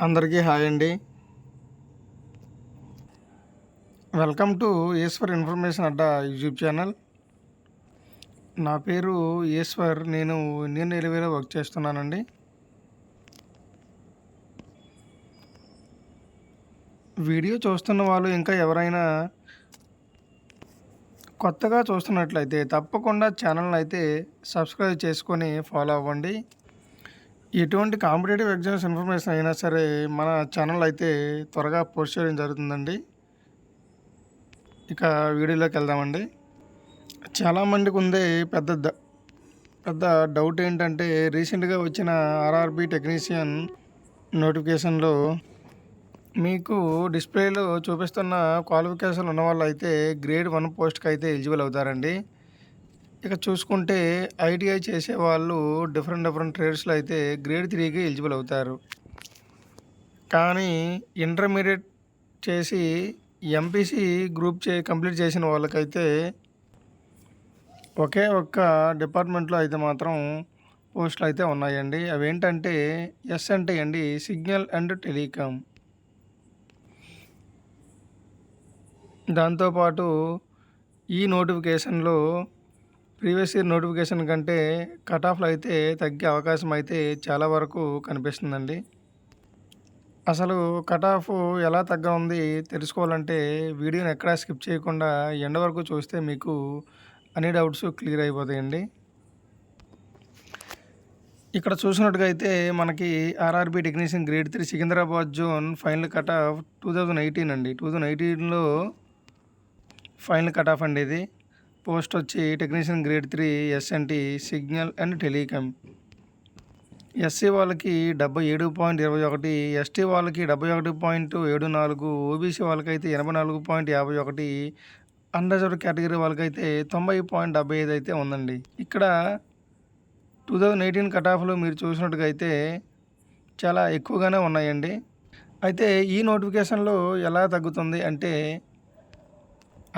అందరికీ హాయ్ అండి. Welcome to Eshwar information అడ్డా యూట్యూబ్ ఛానల్. నా పేరు ఈశ్వర్ నేను ఇండియన్ రైల్వేలో వర్క్ చేస్తున్నానండి. వీడియో చూస్తున్న వాళ్ళు ఇంకా ఎవరైనా కొత్తగా చూస్తున్నట్లయితే తప్పకుండా ఛానల్ అయితే సబ్స్క్రైబ్ చేసుకొని ఫాలో అవ్వండి. ఎటువంటి కాంపిటేటివ్ ఎగ్జామ్స్ ఇన్ఫర్మేషన్ అయినా సరే మన ఛానల్ అయితే త్వరగా పోస్ట్ చేయడం జరుగుతుందండి. ఇక వీడియోలోకి వెళ్దామండి. చాలామందికి ఉంది పెద్ద పెద్ద డౌట్ ఏంటంటే రీసెంట్గా వచ్చిన ఆర్ఆర్బి టెక్నీషియన్ నోటిఫికేషన్లో మీకు డిస్ప్లేలో చూపిస్తున్న క్వాలిఫికేషన్ ఉన్న వాళ్ళు అయితే గ్రేడ్ వన్ పోస్ట్కి అయితే ఎలిజిబుల్ అవుతారండి. ఇక చూసుకుంటే ఐటీఐ చేసే వాళ్ళు డిఫరెంట్ డిఫరెంట్ ట్రేడ్స్లో అయితే గ్రేడ్ త్రీకి ఎలిజిబుల్ అవుతారు. కానీ ఇంటర్మీడియట్ చేసి ఎంపీసీ గ్రూప్ చే కంప్లీట్ చేసిన వాళ్ళకైతే ఒకే ఒక్క డిపార్ట్మెంట్లో అయితే మాత్రం పోస్టులు అయితే ఉన్నాయండి. అవి ఏంటంటే ఎస్ అంటే అండి సిగ్నల్ అండ్ టెలికామ్ దాంతోపాటు ఈ నోటిఫికేషన్లో ప్రీవియస్ ఇయర్ నోటిఫికేషన్ కంటే కట్ ఆఫ్లు అయితే తగ్గే అవకాశం అయితే చాలా వరకు కనిపిస్తుందండి. అసలు కట్ ఆఫ్ ఎలా తగ్గ ఉంది తెలుసుకోవాలంటే వీడియోని ఎక్కడా స్కిప్ చేయకుండా ఎండ వరకు చూస్తే మీకు అన్ని డౌట్స్ క్లియర్ అయిపోతాయండి. ఇక్కడ చూసినట్టుగా అయితే మనకి RRB technician grade three Secunderabad zone final cut off two thousand eighteen అండి. టూ థౌజండ్ ఎయిటీన్లో ఫైనల్ కట్ ఆఫ్ అండి ఇది. పోస్ట్ వచ్చి technician grade three SNT signal and telecom SC వాళ్ళకి డెబ్బై ఏడు పాయింట్ ఇరవై ఒకటి ఎస్టీ వాళ్ళకి డెబ్బై ఒకటి పాయింట్ ఏడు నాలుగు ఓబీసీ వాళ్ళకైతే ఎనభై నాలుగు పాయింట్ యాభై ఒకటి అన్రిజర్వ్డ్ కేటగిరీ వాళ్ళకైతే తొంభై పాయింట్ డెబ్బై ఐదు అయితే ఉందండి. ఇక్కడ టూ థౌజండ్ ఎయిటీన్ కట్ ఆఫ్లో మీరు చూసినట్టుగా అయితే చాలా ఎక్కువగానే ఉన్నాయండి. అయితే ఈ నోటిఫికేషన్లో ఎలా తగ్గుతుంది అంటే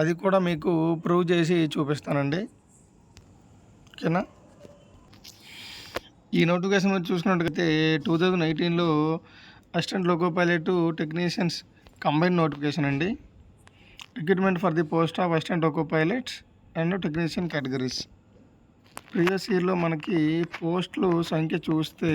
అది కూడా మీకు ప్రూవ్ చేసి చూపిస్తానండి. ఓకేనా? ఈ నోటిఫికేషన్ మీరు చూసుకున్నట్టుగైతే టూ థౌజండ్ ఎయిటీన్లో assistant loco pilot technicians combine notification అండి. Recruitment for the post of assistant loco pilots and technician categories previous ఇయర్లో మనకి పోస్టులు సంఖ్య చూస్తే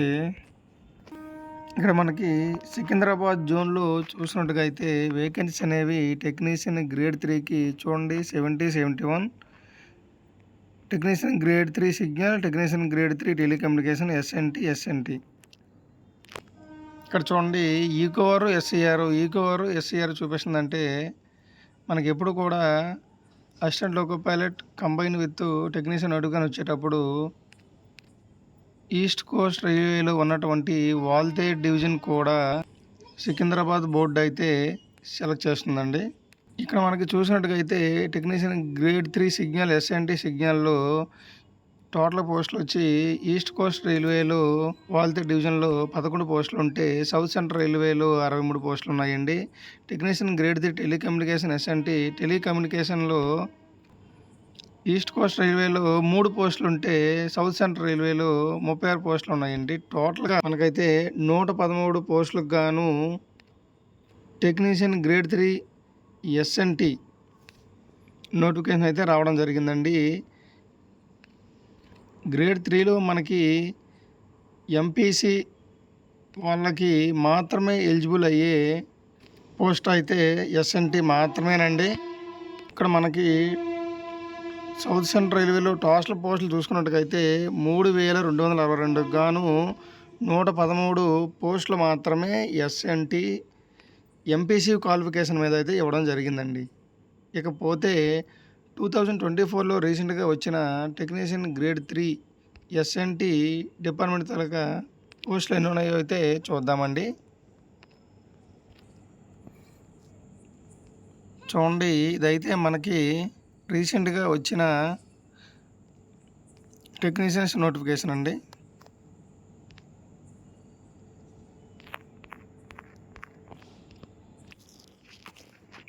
ఇక్కడ మనకి సికింద్రాబాద్ జోన్లో చూసినట్టుగా అయితే వేకెన్సీస్ అనేవి టెక్నీషియన్ గ్రేడ్ త్రీకి చూడండి seventy seventy one technician grade three signal technician grade three telecommunication SNT SNT ఇక్కడ చూడండి ఈకోఆర్ ఎస్సీఆర్ ఈకోఆర్ ఎస్సీఆర్ చూపిస్తుందంటే మనకి ఎప్పుడు కూడా assistant loco pilot combine with technician అడుగుని వచ్చేటప్పుడు ఈస్ట్ కోస్ట్ రైల్వేలో ఉన్నటువంటి వాల్తే డివిజన్ కూడా సికింద్రాబాద్ బోర్డు అయితే సెలెక్ట్ చేస్తుందండి. ఇక్కడ మనకి చూసినట్టుగైతే అయితే technician grade three signal SNT సిగ్నల్లో total పోస్టులు వచ్చి ఈస్ట్ కోస్ట్ రైల్వేలో వాల్తే డివిజన్లో పదకొండు పోస్టులు ఉంటే సౌత్ సెంట్రల్ రైల్వేలో అరవై మూడు పోస్టులు ఉన్నాయండి technician grade three telecommunication SNT టెలికమ్యూనికేషన్లో east coast రైల్వేలో మూడు పోస్టులు ఉంటే సౌత్ సెంట్రల్ రైల్వేలో ముప్పై ఆరు పోస్టులు ఉన్నాయండి. టోటల్గా మనకైతే నూట పదమూడు పోస్టులకు గాను technician grade three SNT notification అయితే రావడం జరిగిందండి. గ్రేడ్ త్రీలో మనకి ఎంపీసీ వాళ్ళకి మాత్రమే ఎలిజిబుల్ అయ్యే పోస్ట్ అయితే ఎస్ఎన్టీ మాత్రమేనండి. ఇక్కడ మనకి సౌత్ సెంట్రల్ రైల్వేలో టాస్ల పోస్టులు చూసుకున్నట్టుగైతే మూడు వేల రెండు వందల అరవై రెండుకు గాను నూట పదమూడు పోస్టులు మాత్రమే ఎస్ఎన్టీ ఎంపీసీ క్వాలిఫికేషన్ మీద అయితే ఇవ్వడం జరిగిందండి. ఇకపోతే టూ థౌజండ్ ట్వంటీ ఫోర్లో రీసెంట్గా వచ్చిన technician grade three SNT department తలక పోస్టులు ఎన్ని ఉన్నాయో అయితే చూద్దామండి. చూడండి ఇదైతే మనకి రీసెంట్గా వచ్చిన టెక్నీషియన్స్ నోటిఫికేషన్ అండి.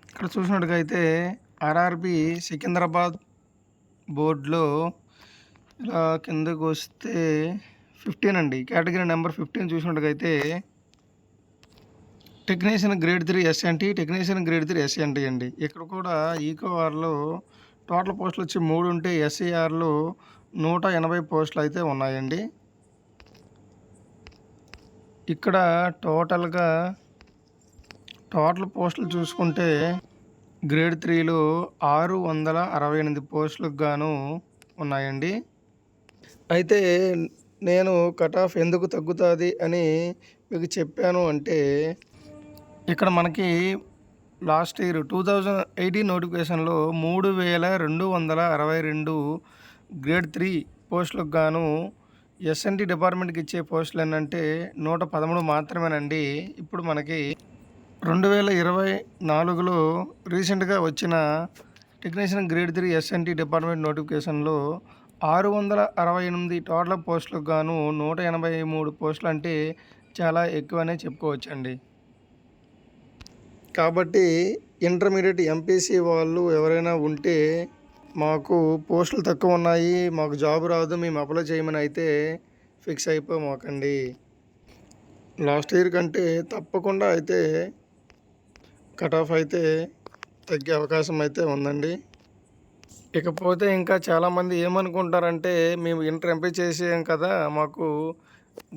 ఇక్కడ చూసినట్టుగా అయితే ఆర్ఆర్బి సికింద్రాబాద్ బోర్డులో ఇలా కిందకు వస్తే ఫిఫ్టీన్ అండి. కేటగిరీ నెంబర్ ఫిఫ్టీన్ చూసినట్టుగా అయితే technician grade three SNT technician grade three SNT అండి. ఇక్కడ కూడా ఈకోవార్లో టోటల్ పోస్టులు వచ్చి మూడు ఉంటే ఎస్ఈఆర్లో నూట ఎనభై పోస్టులు అయితే ఉన్నాయండి. ఇక్కడ టోటల్గా టోటల్ పోస్టులు చూసుకుంటే గ్రేడ్ త్రీలో ఆరు వందల అరవై ఎనిమిది పోస్టులకు గాను ఉన్నాయండి. అయితే నేను కట్ ఆఫ్ ఎందుకు తగ్గుతుంది అని మీకు చెప్పాను అంటే ఇక్కడ మనకి last year two thousand eighteen నోటిఫికేషన్లో మూడు వేల రెండు వందల అరవై రెండు గ్రేడ్ త్రీ పోస్టులకు గాను ఎస్ఎన్టీ డిపార్ట్మెంట్కి ఇచ్చే పోస్టులు ఏంటంటే నూట పదమూడు మాత్రమేనండి. ఇప్పుడు మనకి రెండు వేల ఇరవై నాలుగులో రీసెంట్గా వచ్చిన technician grade three SNT department నోటిఫికేషన్లో ఆరు వందల అరవై ఎనిమిది టోటల్ పోస్టులకు గాను నూట ఎనభై మూడు పోస్టులు అంటే చాలా ఎక్కువనే చెప్పుకోవచ్చండి. కాబట్టి ఇంటర్మీడియట్ ఎంపీసీ వాళ్ళు ఎవరైనా ఉంటే మాకు పోస్టులు తక్కువ ఉన్నాయి మాకు జాబ్ రాదు మేము అప్లై చేయమని అయితే ఫిక్స్ అయిపోమాకండి లాస్ట్ ఇయర్ కంటే తప్పకుండా అయితే కట్ ఆఫ్ అయితే తగ్గే అవకాశం అయితే ఉందండి. ఇకపోతే ఇంకా చాలామంది ఏమనుకుంటారంటే మేము ఇంటర్ ఎంపీ చేసాం కదా మాకు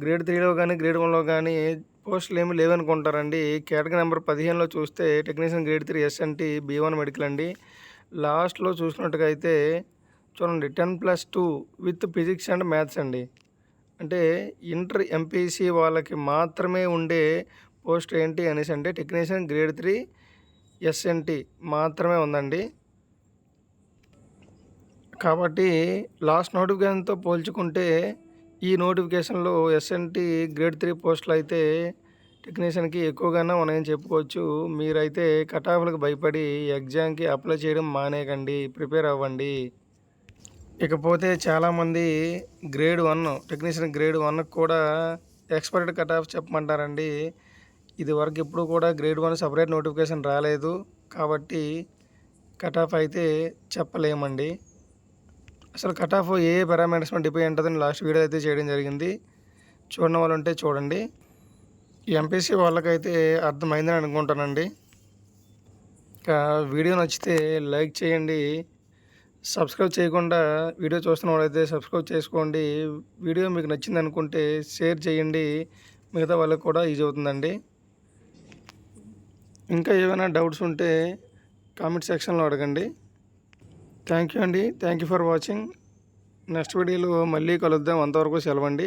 గ్రేడ్ త్రీలో కానీ గ్రేడ్ వన్లో కానీ పోస్టులు ఏమి లేవనుకుంటారండి. కేటగిరీ నెంబర్ పదిహేనులో చూస్తే technician grade three SNT B one medical అండి. లాస్ట్లో చూసినట్టుగా అయితే చూడండి ten plus two with physics and maths అండి. అంటే ఇంటర్ ఎంపీసీ వాళ్ళకి మాత్రమే ఉండే పోస్ట్ ఏంటి అనేసి అంటే టెక్నీషియన్ గ్రేడ్ త్రీ ఎస్ఎన్టీ మాత్రమే ఉందండి. కాబట్టి లాస్ట్ నోటిఫికేషన్తో పోల్చుకుంటే ఈ నోటిఫికేషన్లో ఎస్ఎన్టీ గ్రేడ్ త్రీ పోస్టులు అయితే టెక్నీషియన్కి ఎక్కువగానే ఉన్నాయని చెప్పుకోవచ్చు. మీరైతే కట్ ఆఫ్లకు భయపడి ఎగ్జామ్కి అప్లై చేయడం మానేయకండి ప్రిపేర్ అవ్వండి. ఇకపోతే చాలామంది గ్రేడ్ వన్ టెక్నీషియన్ గ్రేడ్ వన్కి కూడా ఎక్స్పర్ట్ కట్ ఆఫ్ చెప్పమంటారండి. ఇది వరకు ఎప్పుడు కూడా గ్రేడ్ వన్ సపరేట్ నోటిఫికేషన్ రాలేదు. కాబట్టి కట్ ఆఫ్ అయితే చెప్పలేమండి. అసలు కట్ ఆఫ్ ఏ పారామీటర్స్ మీద డిపెండ్ ఉంటుందని లాస్ట్ వీడియో అయితే చేయడం జరిగింది. చూడడం వాళ్ళు ఉంటే చూడండి. ఎంపీసీ వాళ్ళకైతే అర్థమైందని అనుకుంటానండి. ఇంకా వీడియో నచ్చితే లైక్ చేయండి. సబ్స్క్రైబ్ చేయకుండా వీడియో చూస్తున్న వాళ్ళైతే సబ్స్క్రైబ్ చేసుకోండి. వీడియో మీకు నచ్చింది అనుకుంటే షేర్ చేయండి. మిగతా వాళ్ళకి కూడా ఈజీ అవుతుందండి. ఇంకా ఏమైనా డౌట్స్ ఉంటే కామెంట్ సెక్షన్లో అడగండి. థ్యాంక్ యూ అండి. Thank you for watching. Next వీడియోలో మళ్ళీ కలుద్దాం. అంతవరకు సెలవండి